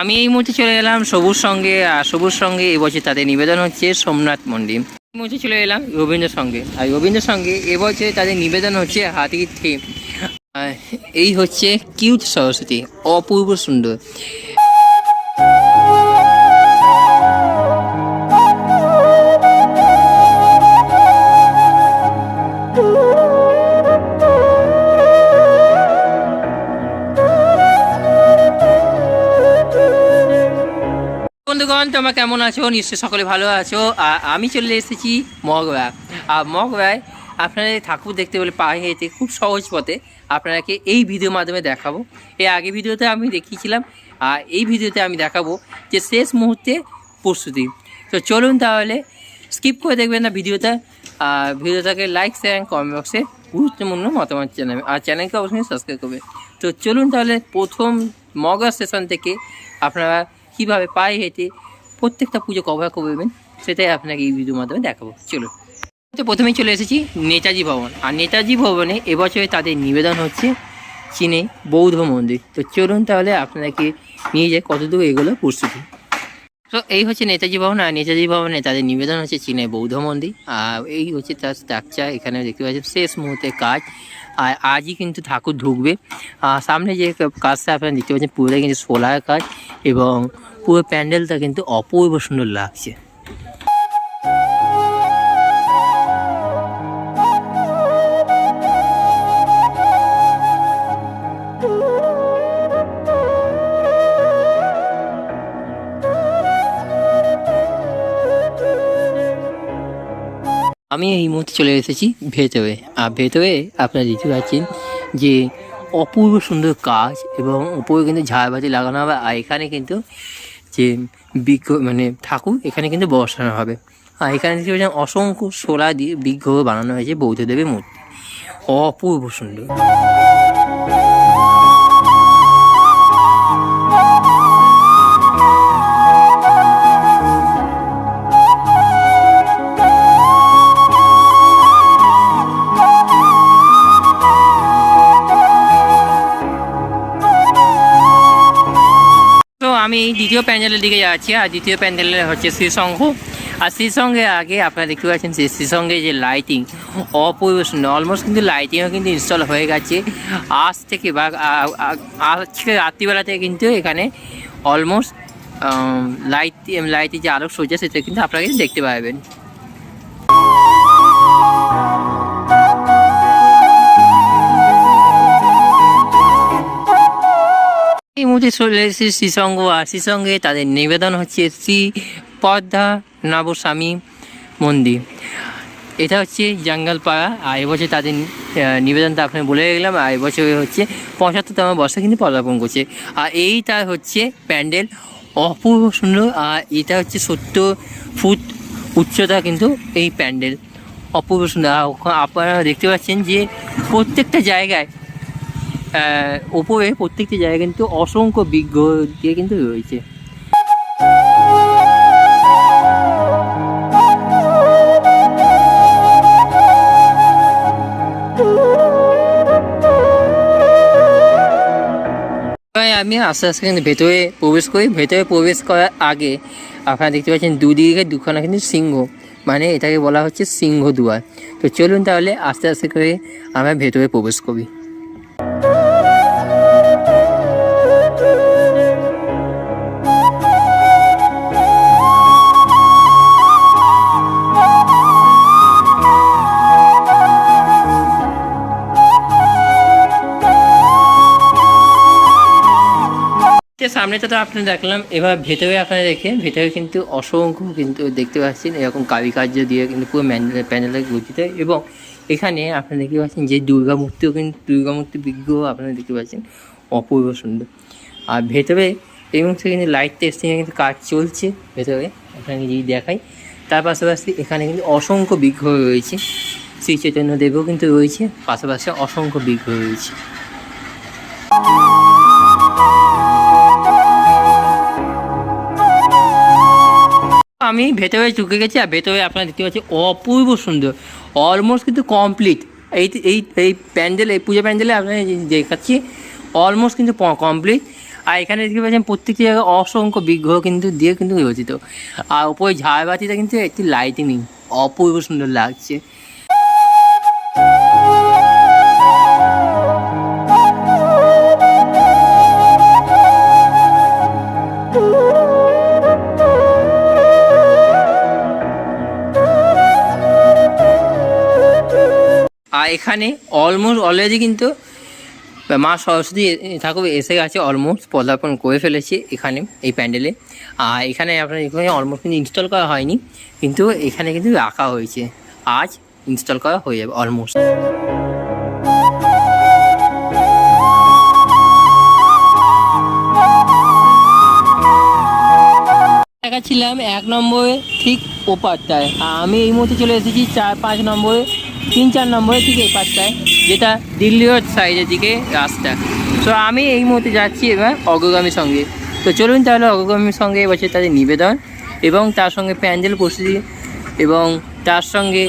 আমি এই মুহূর্তে চলে এলাম সবুজ সঙ্গে, আর সবুজ সঙ্গে এবছর তাদের নিবেদন হচ্ছে সোমনাথ মন্দির। এই মুহূর্তে চলে এলাম রবীন্দ্র সঙ্গে, আর রবীন্দ্র সঙ্গে এবছর তাদের নিবেদন হচ্ছে হাতির থিম। এই হচ্ছে কিউট সরস্বতী, অপূর্ব সুন্দর। বন্ধুগণ, তোমরা কেমন আছো? নিশ্চয়ই সকলে ভালো আছো। আমি চলে এসেছি মগরা আর মগরায় আপনাদের ঠাকুর দেখতে বলে পায়ে হেঁটে খুব সহজ পথে আপনারাকে এই ভিডিওর মাধ্যমে দেখাবো। এর আগে ভিডিওতে আমি দেখিয়েছিলাম আর এই ভিডিওতে আমি দেখাবো যে শেষ মুহূর্তে প্রস্তুতি। তো চলুন তাহলে স্কিপ করে দেখবেন না ভিডিওটা। আর ভিডিওটাকে লাইক শেয়ার কমেন্ট বক্সে গুরুত্বপূর্ণ মতামত জানাবে। আর চ্যানেলকে অবশ্যই সাবস্ক্রাইব করবে। তো চলুন তাহলে প্রথম মগা স্টেশন থেকে আপনারা কীভাবে পায়ে হেঁটে প্রত্যেকটা পুজো কভার করবেন, সেটাই আপনাকে এই ভিডিওর মাধ্যমে দেখাবো। চলুন। তো প্রথমেই চলে এসেছি নেতাজি ভবন। আর নেতাজি ভবনে এবছরে তাদের নিবেদন হচ্ছে চীনে বৌদ্ধ মন্দির। তো চলুন তাহলে আপনাকে নিয়ে যাই কতদূর এগুলো প্রস্তুতি। তো এই হচ্ছে নেতাজি ভবন, আর নেতাজি ভবনে তাদের নিবেদন হচ্ছে চীনে বৌদ্ধ মন্দির। আর এই হচ্ছে তার স্ট্রাকচার এখানে দেখতে পাচ্ছেন শেষ মুহূর্তে কাজ। আর আজই কিন্তু ঠাকুর ঢুকবে। আর সামনে যে কাজটা আপনারা দেখতে পাচ্ছেন, পুরোটাই কিন্তু সোলার কাজ। এবং পুরো প্যান্ডেলটা কিন্তু অপূর্ব সুন্দর লাগছে। আমি এই মুহূর্তে চলে এসেছি ভেতরে। আর ভেতরে আপনারা দেখতে পাচ্ছেন যে অপূর্ব সুন্দর কাজ এবং উপরে কিন্তু ঝাড়বাতি লাগানো হবে আর এখানে কিন্তু যে বিজ্ঞ মানে ঠাকুর, এখানে কিন্তু বসানো হবে। আর এখানে দেখতে পাচ্ছেন অসংখ্য সোলা দিয়ে বিজ্ঞ বানানো হয়েছে বৌদ্ধদেবের মূর্তি। অপূর্ব সুন্দর। আমি দ্বিতীয় প্যান্ডেলের দিকে যাচ্ছি, আর দ্বিতীয় প্যান্ডেলে হচ্ছে শ্রীসংঘ আর শ্রীসঙ্গে আগে আপনারা দেখতে পাচ্ছেন যে শ্রীসঙ্গে যে লাইটিং অপূর্ব অলমোস্ট কিন্তু লাইটিংও কিন্তু ইনস্টল হয়ে গেছে। আজ থেকে বা আজকে রাত্রিবেলা থেকে কিন্তু এখানে অলমোস্ট লাইট লাইটের যে আলোক সজ্জা, সেটা কিন্তু আপনারা কিন্তু দেখতে পাবেন। এই মুহূর্তে চলে এসেছি শ্রীসঙ্গ আর শ্রীসঙ্গে তাদের নিবেদন হচ্ছে শ্রী পদ্মা নবস্বামী মন্দির। এটা হচ্ছে জঙ্গলপাড়া আর এবছর তাদের নিবেদনটা আপনি বলে গেলাম, আর এবছর হচ্ছে পঁচাত্তরতম বর্ষে কিন্তু পদার্পণ করছে। আর এইটা হচ্ছে প্যান্ডেল অপূর্ব সুন্দর, আর এটা হচ্ছে সত্তর ফুট উচ্চতা কিন্তু এই প্যান্ডেল। অপূর্ব সুন্দর। আপনারা দেখতে পাচ্ছেন যে প্রত্যেকটা জায়গায় ওপরে প্রত্যেকটি জায়গায় কিন্তু অসংখ্য বিগ্রহ দিয়ে কিন্তু রয়েছে। আমি আস্তে আস্তে কিন্তু ভেতরে প্রবেশ করি। ভেতরে প্রবেশ করার আগে আপনারা দেখতে পাচ্ছেন দুদিকে দুখানা কিন্তু সিংহ মানে এটাকে বলা হচ্ছে সিংহ দুয়ার তো চলুন তাহলে আস্তে আস্তে করে আমরা ভেতরে প্রবেশ করি। সামনেটা তো আপনি দেখলাম, এবার ভেতরে আপনারা দেখে, ভেতরে কিন্তু অসংখ্য কিন্তু দেখতে পাচ্ছেন, এরকম কারুকার্য দিয়ে কিন্তু পুরো প্যান্ডেলে গঠিত এবং এখানে আপনারা দেখতে পাচ্ছেন যে দুর্গা মূর্তিও কিন্তু দুর্গা মূর্তি বিগ্রহ আপনারা দেখতে পাচ্ছেন, অপূর্ব সুন্দর। আর ভেতরে এই মুহূর্তে কিন্তু লাইট টেস্টিং কিন্তু কাজ চলছে, ভেতরে আপনাকে যদি দেখাই, তার পাশাপাশি এখানে কিন্তু অসংখ্য বিগ্রহ রয়েছে, শ্রী চৈতন্যদেবও কিন্তু রয়েছে, পাশাপাশি অসংখ্য বিগ্রহ রয়েছে। আমি ভেতরে চুকে গেছি আর ভেতরে আপনারা দেখতে পাচ্ছি অপূর্ব সুন্দর। অলমোস্ট কিন্তু কমপ্লিট এই এই এই প্যান্ডেল, এই পুজো প্যান্ডেলে আপনারা দেখাচ্ছি অলমোস্ট কিন্তু কমপ্লিট আর এখানে দেখতে পাচ্ছেন প্রত্যেকটি জায়গায় অসংখ্য বিগ্রহ কিন্তু দিয়ে কিন্তু রচিত আর ওপরে ঝাড়বাতিটা কিন্তু একটি লাইটিং অপূর্ব সুন্দর লাগছে। এখানে অলমোস্ট অলরেডি কিন্তু মা সরস্বতী ঠাকুর এসে গেছে অলমোস্ট পদার্পণ করে ফেলেছে এখানে, এই প্যান্ডেলে। আর এখানে আপনার এখানে অলমোস্ট কিন্তু ইনস্টল করা হয়নি, কিন্তু এখানে কিন্তু রাখা হয়েছে। আজ ইনস্টল করা হয়ে যাবে অলমোস্ট দেখাচ্ছিলাম এক নম্বরে ঠিক ওপারটায়। আমি এই মুহূর্তে চলে এসেছি চার পাঁচ নম্বরে তিন চার নম্বরের ঠিক এই পাঁচটায় যেটা দিল্লি রোড সাইডের দিকে রাস্তা। তো আমি এই মুহূর্তে যাচ্ছি এবার অগ্রগামীর সঙ্গে। তো চলুন তাহলে অগ্রগামীর সঙ্গে এবছর তাদের নিবেদন এবং তার সঙ্গে প্যান্ডেল প্রস্তুতি এবং তার সঙ্গে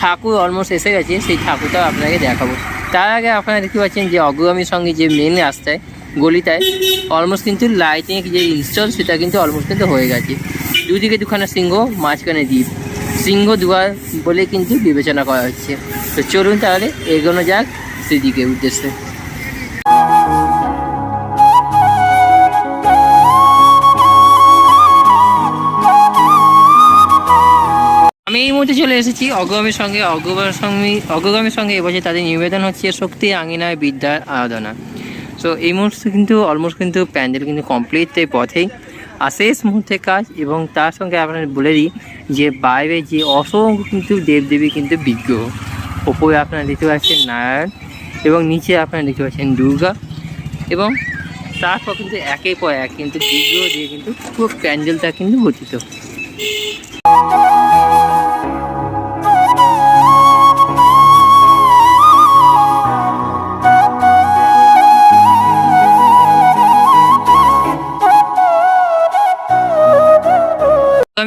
ঠাকুর অলমোস্ট এসে গেছে, সেই ঠাকুরটাও আপনাকে দেখাবো। তার আগে আপনারা দেখতে পাচ্ছেন যে অগ্রগামীর সঙ্গে যে মেন রাস্তায়, গলিটায় অলমোস্ট কিন্তু লাইটিং যে ইনস্টল সেটা কিন্তু অলমোস্ট কিন্তু হয়ে গেছে। দুদিকে দুখানা সিংহ, মাঝখানে দ্বীপ। সিংহ দুয়ার বলে কিন্তু বিবেচনা করা হচ্ছে। তো চলুন তাহলে এগোনো যাক সেদিকে উদ্দেশ্যে। আমি এই মুহূর্তে চলে এসেছি অগ্রগামীর সঙ্গে। অগ্রগামীর সঙ্গে অগ্রগামীর সঙ্গে এবছর তাদের নিবেদন হচ্ছে শক্তি, আঙিনায় বিদ্যার আরাধনা। সো এই মুহূর্তে কিন্তু অলমোস্ট কিন্তু প্যান্ডেল কিন্তু কমপ্লিট পথেই। আর শেষ মুহূর্তে কাজ এবং তার সঙ্গে আপনার বলে দিই যে বাইরে যে অসংখ্য কিন্তু দেবদেবী কিন্তু বিগ্রহ। ওপরে আপনারা দেখতে পাচ্ছেন নারায়ণ এবং নিচে আপনারা দেখতে পাচ্ছেন দুর্গা এবং তারপর কিন্তু একের পর এক কিন্তু বিগ্রহ দিয়ে কিন্তু পুরো প্যান্ডেলটা কিন্তু গঠিত।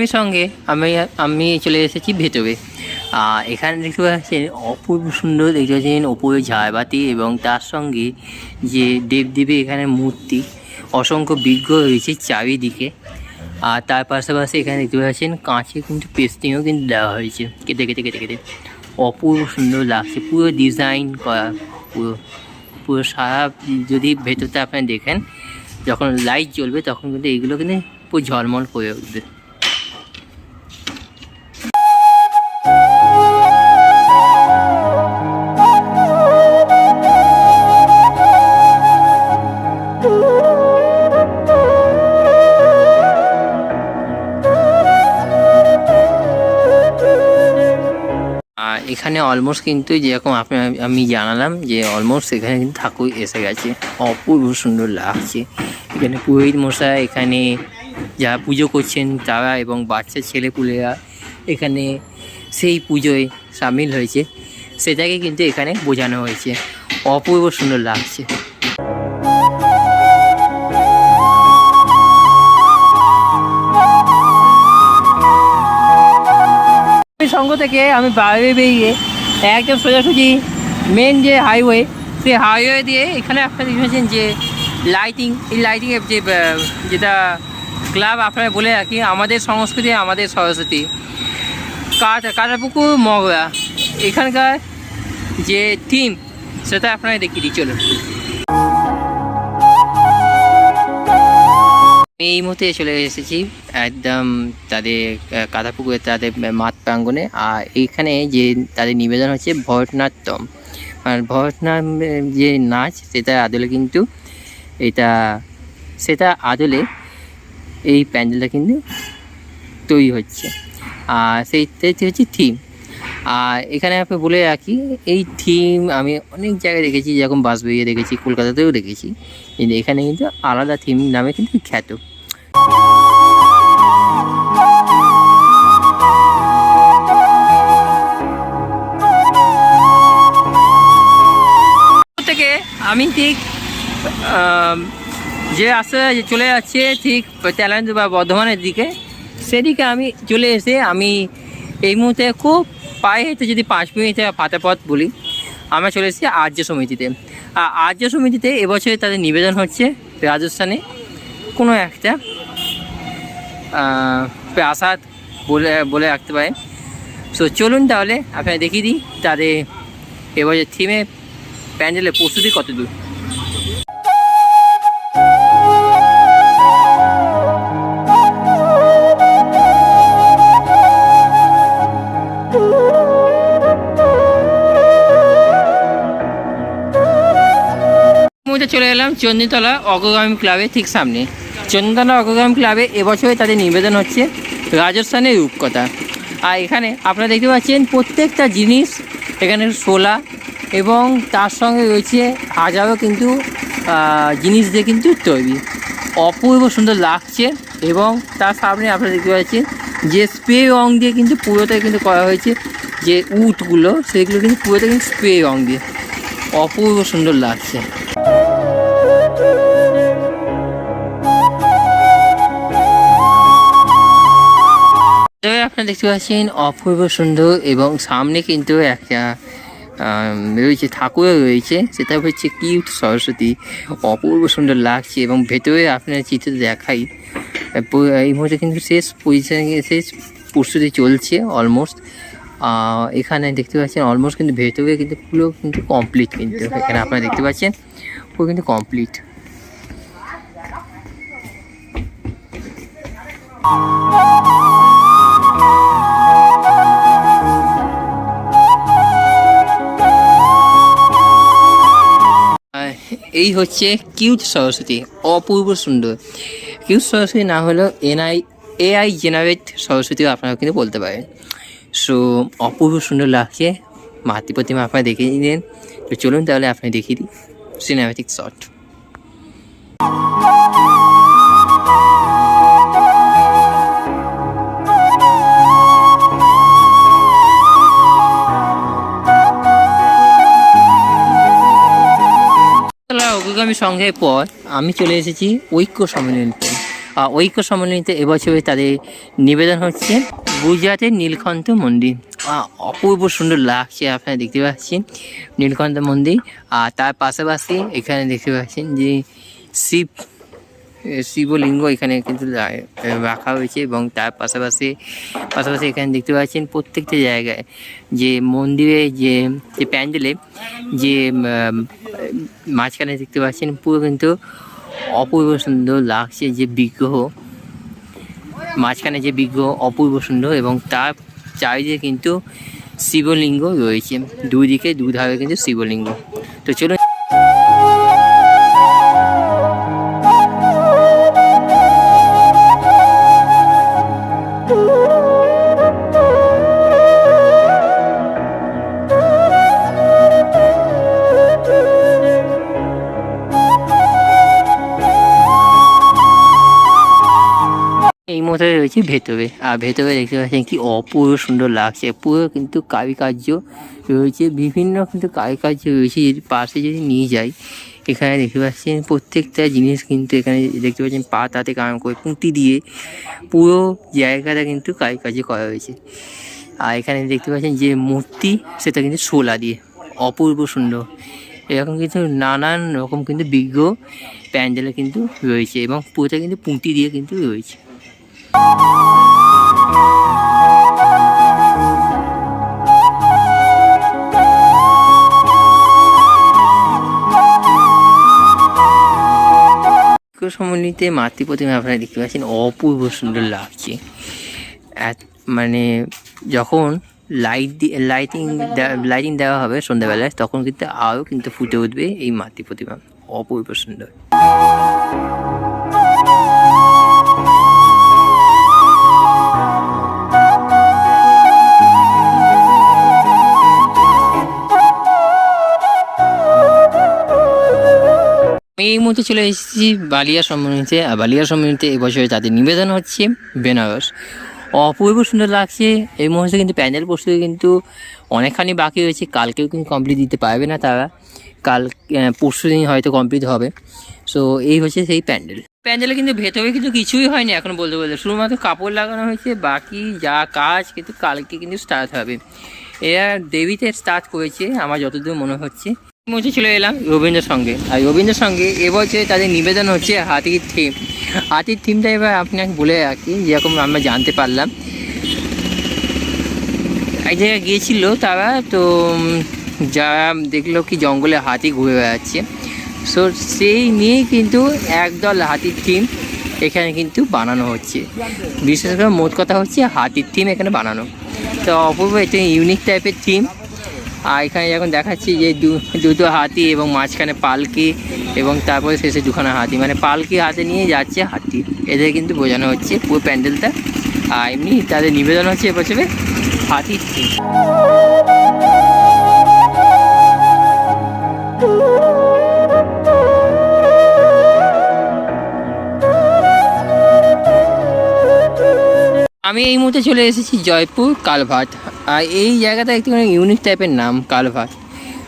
আমি সঙ্গে আমি আমি চলে এসেছি ভেতরে। আহ, এখানে দেখতে পাচ্ছেন অপূর্ব সুন্দর দেখতে পাচ্ছেন ওপরে ঝাড়বাতি এবং তার সঙ্গে যে দেবদেবী এখানে মূর্তি অসংখ্য বিজ্ঞ রয়েছে চারিদিকে। আর তার পাশাপাশি এখানে দেখতে পাচ্ছেন কাঁচে কিন্তু পেস্টিংও কিন্তু দেওয়া হয়েছে। কেটে কেটে কেটে কেটে। অপূর্ব সুন্দর লাগছে। পুরো ডিজাইন করা পুরো পুরো সারা যদি ভেতরটা আপনি দেখেন যখন লাইট জ্বলবে তখন কিন্তু এইগুলো কিন্তু পুরো ঝলমল করে উঠবে। এখানে অলমোস্ট কিন্তু যেরকম আপনি, আমি জানালাম যে অলমোস্ট এখানে কিন্তু ঠাকুর এসে গেছে। অপূর্ব সুন্দর লাগছে। এখানে পুরোহিত মশাই, এখানে যারা পুজো করছেন তারা এবং বাচ্চা ছেলেপুলেরা এখানে সেই পুজোয় সামিল হয়েছে। সেটাকে কিন্তু এখানে বোঝানো হয়েছে। অপূর্ব সুন্দর লাগছে। সঙ্গ থেকে আমি বাইরে বেরিয়ে একদম সোজাসুজি মেন যে হাইওয়ে সেই হাইওয়ে দিয়ে এখানে আপনারা দেখেছেন যে লাইটিং এই লাইটিংয়ের যে যেটা ক্লাব আপনারা বলে রাখি, আমাদের সংস্কৃতি, আমাদের সরস্বতী। কাটা, কাটাপুকুর, মগরা, এখানকার যে টিম সেটা আপনারা দেখিয়ে দিই, চলুন। এই মুহূর্তে চলে এসেছি একদম তাদের কাদাপুকুরে তাদের মাত প্রাঙ্গণে। আর এইখানে যে তাদের নিবেদন হচ্ছে ভরতনাট্যম। আর ভরতনাট্যম যে নাচ, সেটা আদলে কিন্তু এটা, সেটা আদলে এই প্যান্ডেলটা কিন্তু তৈরি হচ্ছে। আর সেইটাই হচ্ছে থিম। আর এখানে আপনি বলে রাখি, এই থিম আমি অনেক জায়গায় দেখেছি, যেরকম বাসবেরিয়ে দেখেছি, কলকাতাতেও দেখেছি। কিন্তু এখানে কিন্তু আলাদা থিম নামে কিন্তু খ্যাত। থেকে আমি ঠিক যে রাস্তা চলে যাচ্ছে, ঠিক চ্যালেঞ্জ বা বর্ধমানের দিকে, সেদিকে আমি চলে এসে আমি এই মুহূর্তে খুব পায়ে হেঁটে যদি পাঁচ মিনিট ফাতে পথ বলি, আমরা চলে এসেছি আর্য সমিতিতে। আর আর্য সমিতিতে এবছরে তাদের নিবেদন হচ্ছে রাজস্থানে কোনো একটা প্রাসাদ বলে বলে রাখতে পারেন। সো চলুন তাহলে আপনারা দেখিয়ে দিই তাদের এবছর থিমে প্যান্ডেলের প্রস্তুতি কত দূর চলে এলাম চণ্ডীতলা অগ্রগামী ক্লাবের ঠিক সামনে। চণ্ডীতলা অগ্রগামী ক্লাবে এবছরে তাদের নিবেদন হচ্ছে রাজস্থানের রূপকথা। আর এখানে আপনারা দেখতে পাচ্ছেন প্রত্যেকটা জিনিস এখানে শোলা এবং তার সঙ্গে রয়েছে হাজারো কিন্তু জিনিস দিয়ে কিন্তু তৈরি। অপূর্ব সুন্দর লাগছে এবং তার সামনে আপনারা দেখতে পাচ্ছেন যে স্প্রে রং দিয়ে কিন্তু পুরোটা কিন্তু করা হয়েছে, যে উটগুলো সেগুলো কিন্তু পুরোটা কিন্তু স্প্রে রং দিয়ে। অপূর্ব সুন্দর লাগছে। আপনারা দেখতে পাচ্ছেন অপূর্ব সুন্দর এবং সামনে কিন্তু একটা রয়েছে, ঠাকুরও রয়েছে, সেটা হচ্ছে কিউট সরস্বতী। অপূর্ব সুন্দর লাগছে এবং ভেতরে আপনার চিত্র দেখাই। এই মুহূর্তে কিন্তু শেষ পজিশনে শেষ প্রস্তুতি চলছে অলমোস্ট এখানে দেখতে পাচ্ছেন অলমোস্ট কিন্তু ভেতরে কিন্তু পুরো কিন্তু কমপ্লিট কিন্তু, এখানে আপনারা দেখতে পাচ্ছেন পুরো কিন্তু কমপ্লিট আর এই হচ্ছে কিউট সরস্বতী, অপূর্ব সুন্দর। কিউট সরস্বতী না হলেও এনআই, এআই জেনারেট সরস্বতীও আপনারা কিন্তু বলতে পারেন। সো, অপূর্ব সুন্দর লাগছে। মাতৃ প্রতিমা আপনারা দেখিয়ে দিলেন তো চলুন তাহলে আপনি দেখিয়ে দিই। সিনেমেটিক শট অগ্রগামী সংঘের পর আমি চলে এসেছি ঐক্য সম্মেলনীতে। আর ঐক্য সম্মেলনীতে এবছরে তাদের নিবেদন হচ্ছে গুজরাটের নীলকণ্ঠ মন্দির। অপূর্ব সুন্দর লাগছে, আপনারা দেখতে পাচ্ছেন নীলকণ্ঠ মন্দির। আর তার পাশাপাশি এখানে দেখতে পাচ্ছেন যে শিব শিবলিঙ্গ এখানে কিন্তু রাখা হয়েছে এবং তার পাশাপাশি পাশাপাশি এখানে দেখতে পাচ্ছেন প্রত্যেকটা জায়গায় যে মন্দিরে যে যে প্যান্ডেলে যে মাঝখানে দেখতে পাচ্ছেন পুরো কিন্তু অপূর্ব সুন্দর লাগছে যে বিগ্রহ। মাঝখানে যে বিগ্রহ অপূর্ব সুন্দর এবং তার চারিদিকে কিন্তু শিবলিঙ্গ রয়েছে। দুদিকে দুধারে কিন্তু শিবলিঙ্গ। তো চলুন এই রয়েছে ভেতরে। আর ভেতরে দেখতে পাচ্ছেন কি অপূর্ব সুন্দর লাগছে। পুরো কিন্তু কারুকার্য রয়েছে। বিভিন্ন কিন্তু কারুকার্য রয়েছে যদি পাশে যদি নিয়ে যাই, এখানে দেখতে পাচ্ছেন প্রত্যেকটা জিনিস কিন্তু এখানে দেখতে পাচ্ছেন পাতাতে কাম করে পুঁতি দিয়ে পুরো জায়গাটা কিন্তু কারুকার্য করা হয়েছে। আর এখানে দেখতে পাচ্ছেন যে মূর্তি, সেটা কিন্তু শোলা দিয়ে অপূর্ব সুন্দর। এরকম কিন্তু নানান রকম কিন্তু বিজ্ঞ প্যান্ডেলে কিন্তু রয়েছে এবং পুরোটা কিন্তু পুঁতি দিয়ে কিন্তু রয়েছে। সম্মিলিতে মাতৃ প্রতিমা আপনারা দেখতে পাচ্ছেন, অপূর্ব সুন্দর লাগছে। মানে যখন লাইট দিয়ে লাইটিং লাইটিং দেওয়া হবে সন্ধ্যাবেলায়, তখন কিন্তু আরও কিন্তু ফুটে উঠবে এই মাতৃ প্রতিমা। অপূর্ব সুন্দর। আমি এই মুহূর্তে চলে এসেছি বালিয়া সম্মেলনীতে। আর বালিয়া সম্মেলনীতে এবছরে তাদের নিবেদন হচ্ছে, বেনারস। অপূর্ব সুন্দর লাগছে। এই মুহূর্তে কিন্তু প্যান্ডেল প্রস্তুতি কিন্তু অনেকখানি বাকি রয়েছে। কালকেও কিন্তু কমপ্লিট দিতে পারবে না তারা। কাল পরশু দিন হয়তো কমপ্লিট হবে। সো এই হচ্ছে সেই প্যান্ডেল। প্যান্ডেলে কিন্তু ভেতরে কিন্তু কিছুই হয়নি এখন বলতে বলতে শুধুমাত্র কাপড় লাগানো হয়েছে, বাকি যা কাজ কিন্তু কালকে কিন্তু স্টার্ট হবে। এরা দেবীতে স্টার্ট করেছে, আমার যতদূর মনে হচ্ছে। মুছে চলে এলাম। রবীন্দ্রের সঙ্গে। আর রবীন্দ্রের সঙ্গে এবছর তাদের নিবেদন হচ্ছে হাতির থিম। হাতির থিমটা এবার আপনাকে বলে রাখি, যেরকম আমরা জানতে পারলাম। এক জায়গায় গিয়েছিল তারা, তো যারা দেখল কি জঙ্গলে হাতি ঘুরে বেড়াচ্ছে। সো সেই নিয়েই কিন্তু একদল হাতির থিম এখানে কিন্তু বানানো হচ্ছে। বিশেষ করে মোট কথা হচ্ছে হাতির থিম এখানে বানানো। তো অপূর্ব একটা ইউনিক টাইপের থিম। আর এখানে যখন দেখাচ্ছি যে দুটো হাতি এবং মাঝখানে পালকি এবং তারপরে শেষে দুখানা হাতি। মানে পালকি হাতে নিয়ে যাচ্ছে হাতি। এদের কিন্তু বোঝানো হচ্ছে পুরো প্যান্ডেলটা। আর এমনি তাদের নিবেদন হচ্ছে এবছরে হাতির আমি এই মুহূর্তে চলে এসেছি জয়পুর কালভাট। আর এই জায়গাটা একটি অনেক ইউনিক টাইপের নাম, কালভার।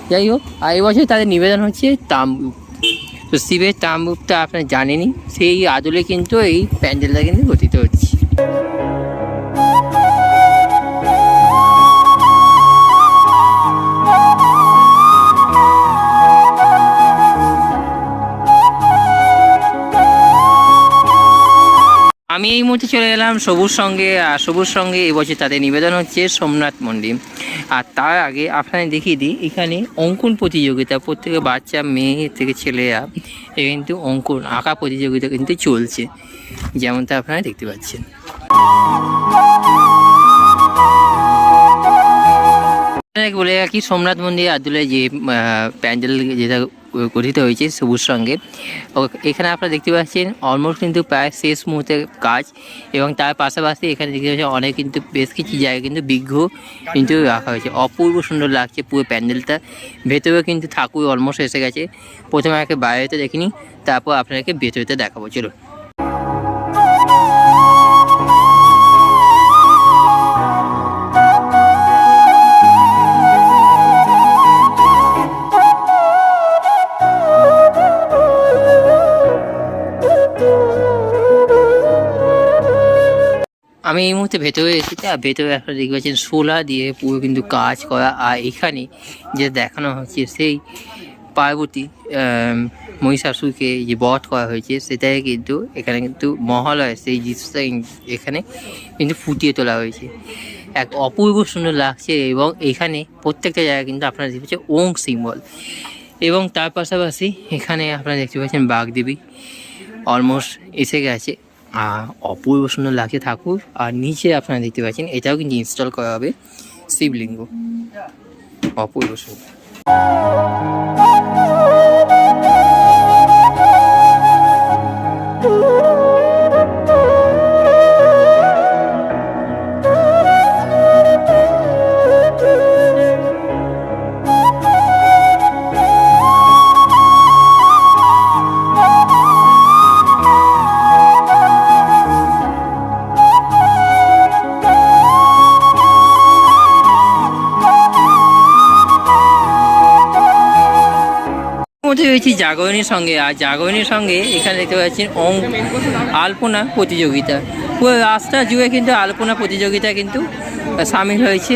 যাই হোক, আর এবছর তাদের নিবেদন হচ্ছে তাম্বুক। তো শিবের তাম্বুকটা আপনারা জানেনি সেই আদলে কিন্তু এই প্যান্ডেলটা কিন্তু গঠিত হচ্ছে। আমি এই মুহূর্তে চলে এলাম সবুজ সঙ্গে, আর সবুজ সঙ্গে এবছর তাদের নিবেদন হচ্ছে সোমনাথ মন্দির। আর তার আগে আপনাদের দেখিয়ে দিই, এখানে অঙ্কন প্রতিযোগিতা, প্রত্যেকে বাচ্চা, মেয়ে থেকে ছেলেরা, এ কিন্তু অঙ্কন আঁকা প্রতিযোগিতা কিন্তু চলছে। যেমনটা আপনারা দেখতে পাচ্ছেন। বলে রাখি, সোমনাথ মন্দির আদুলে যে প্যান্ডেল যেটা গঠিত হয়েছে সবুজ সঙ্গে এখানে আপনারা দেখতে পাচ্ছেন অলমোস্ট কিন্তু প্রায় শেষ মুহূর্তের কাজ এবং তার পাশাপাশি এখানে দেখতে পাচ্ছেন অনেক কিন্তু বেশ কিছু জায়গায় কিন্তু বিঘ্ন কিন্তু রাখা হয়েছে। অপূর্ব সুন্দর লাগছে পুরো প্যান্ডেলটা। ভেতরেও কিন্তু ঠাকুর অলমোস্ট এসে গেছে। প্রথমে আমাকে বাইরেতে দেখিনি, তারপর আপনাকে ভেতরেতে দেখাবো। চলুন। আমি এই মুহূর্তে ভেতরে এসেছি, আর ভেতরে একটা দেখতে পাচ্ছেন শোলা দিয়ে পুরো কিন্তু কাজ করা। আর এখানে যে দেখানো হচ্ছে সেই পার্বতী মহিষাসুরকে যে বধ করা হয়েছে, সেটাই কিন্তু এখানে কিন্তু মহালয়, সেই জিনিসটা এখানে কিন্তু ফুটিয়ে তোলা হয়েছে। এক অপূর্ব সুন্দর লাগছে এবং এখানে প্রত্যেকটা জায়গায় কিন্তু আপনারা দেখতে পাচ্ছেন ওং সিম্বল। এবং তার পাশাপাশি এখানে আপনারা দেখতে পাচ্ছেন বাগদেবী অলমোস্ট এসে গেছে। অপূর্ব সুন্দর লাগছে ঠাকুর, আর নিচে আপনারা দেখতে পাচ্ছেন, এটাও কিন্তু ইনস্টল করা হবে শিবলিঙ্গ। অপূর্ব সুন্দর রয়েছি জাগরণীর সঙ্গে, আর জাগরণীর সঙ্গে এখানে দেখতে পাচ্ছেন অং আলপনা প্রতিযোগিতা। পুরো রাস্তা জুড়ে কিন্তু আলপনা প্রতিযোগিতা কিন্তু সামিল হয়েছে।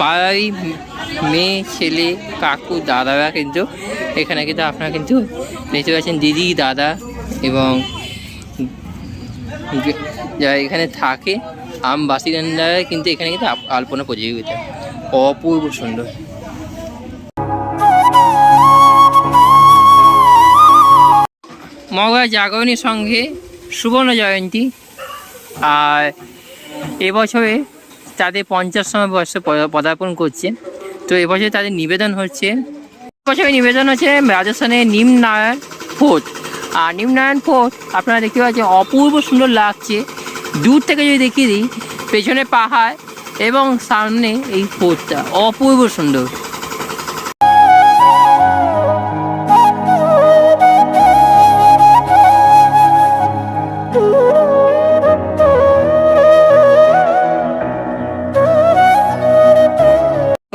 পাড়ারই মেয়ে, ছেলে, কাকু, দাদারা কিন্তু এখানে কিন্তু আপনারা কিন্তু দেখতে পাচ্ছেন দিদি, দাদা এবং যারা এখানে থাকে আম বাসিন্দারা কিন্তু এখানে কিন্তু আলপনা প্রতিযোগিতা। অপূর্ব সুন্দর। মগা জাগরণীর সঙ্গে সুবর্ণ জয়ন্তী। আর এবছরে তাদের পঞ্চাশতম বর্ষে পদ- পদার্পণ করছে। তো এবছরে তাদের নিবেদন হচ্ছে এবছরে নিবেদন হচ্ছে রাজস্থানের নিমনারায়ণ ফোর্ট। আর নিমনারায়ণ ফোর্ট আপনারা দেখতে পাচ্ছেন অপূর্ব সুন্দর লাগছে। দূর থেকে যদি দেখিয়ে দিই পেছনে পাহাড় এবং সামনে এই ফোর্টটা অপূর্ব সুন্দর।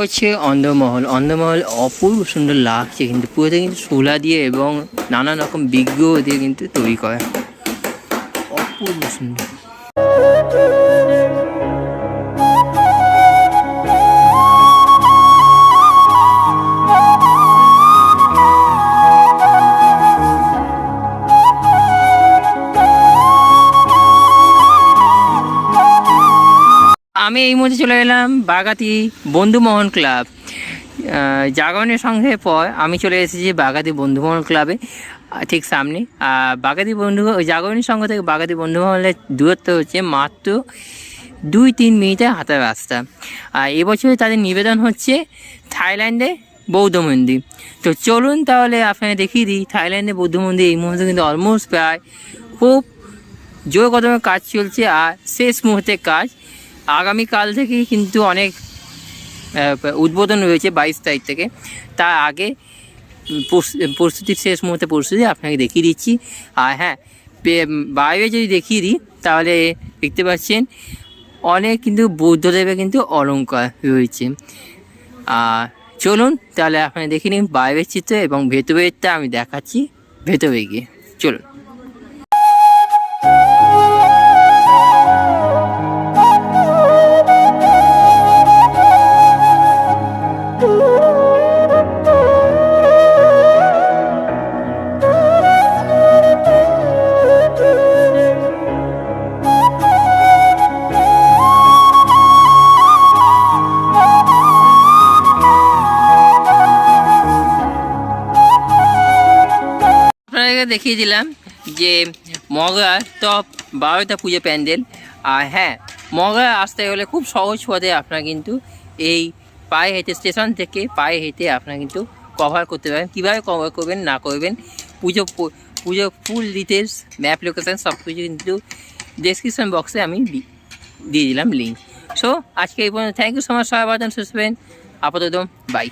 হচ্ছে অন্ধমহল। অন্ধমহল অপূর্ব সুন্দর লাগছে কিন্তু, পুরোটা কিন্তু শোলা দিয়ে এবং নানান রকম বিজ্ঞ দিয়ে কিন্তু তৈরি করা। অপূর্ব সুন্দর। আমি এই মুহূর্তে চলে এলাম বাগাতি বন্ধুমোহন ক্লাব। জাগরণের সঙ্গে পর আমি চলে এসেছি বাগাতি বন্ধুমোহন ক্লাবে ঠিক সামনে। আর বাগাতি বন্ধু জাগরণের সঙ্গে থেকে বাগাতি বন্ধুমহলের দূরত্ব হচ্ছে মাত্র দুই তিন মিনিটের হাতের রাস্তা। আর এবছরে তাদের নিবেদন হচ্ছে থাইল্যান্ডে বৌদ্ধ মন্দির। তো চলুন তাহলে আপনাকে দেখিয়ে দিই থাইল্যান্ডে বৌদ্ধ মন্দির এই মুহূর্তে কিন্তু অলমোস্ট প্রায় খুব জোর কদমে কাজ চলছে আর শেষ মুহূর্তের কাজ আগামীকাল থেকেই কিন্তু অনেক উদ্বোধন রয়েছে বাইশ তারিখ থেকে। তার আগে প্রস- প্রস্তুতির শেষ মুহূর্তে প্রস্তুতি আপনাকে দেখিয়ে দিচ্ছি। আর হ্যাঁ বাইরে যদি দেখিয়ে দিই, তাহলে দেখতে পাচ্ছেন অনেক কিন্তু বৌদ্ধদেবের কিন্তু অলঙ্কার রয়েছে। আর চলুন তাহলে আপনারা দেখে নিন বাইরের চিত্র এবং ভেতরেরটা আমি দেখাচ্ছি, ভেতরে গিয়ে। চলুন। আপনাদেরকে দেখিয়ে দিলাম যে মগরার টপ বারোটা পুজো প্যান্ডেল। আর হ্যাঁ মগরা আসতে গেলে খুব সহজ পথে আপনারা কিন্তু এই পায়ে হেঁটে, স্টেশন থেকে পায়ে হেঁটে আপনারা কিন্তু কভার করতে পারেন। কীভাবে কভার করবেন, না করবেন, পুজো পুজো ফুল ডিটেলস ম্যাপ লোকেশান সব কিছু কিন্তু ডেসক্রিপশন বক্সে আমি দিয়ে দিলাম লিঙ্ক সো আজকে এই পর্যন্ত। থ্যাংক ইউ সো মাচ সবাই বাদান সুসবেন আপাতত বাই